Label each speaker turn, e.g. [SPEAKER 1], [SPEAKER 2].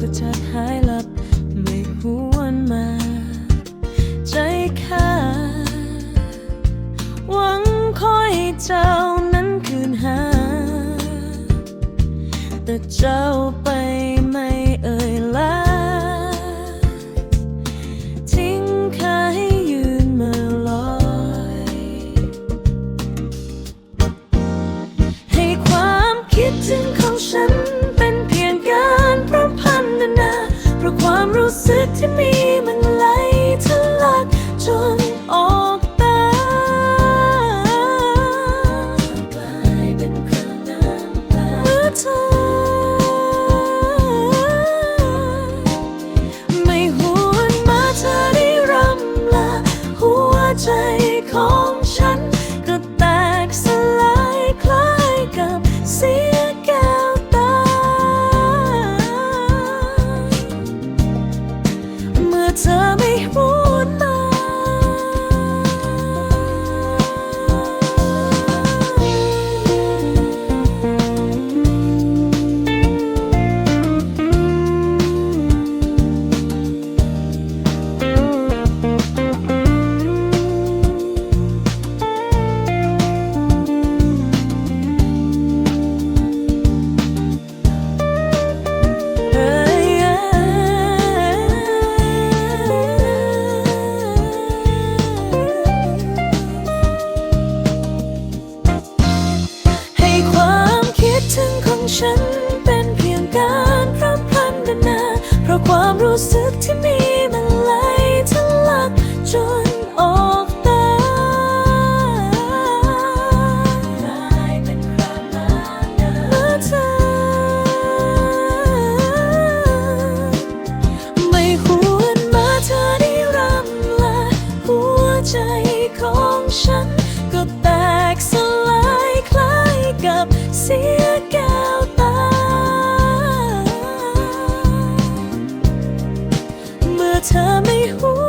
[SPEAKER 1] ประชาหายหลับไม่หวนมา ใจข้าหวังคอยเจ้านั้นคืนหา แต่เจ้าไป ใจขอ ของฉัน ก็แตกสลายคล้ายกับเสียแก้วตา เมื่อเธอไม่หู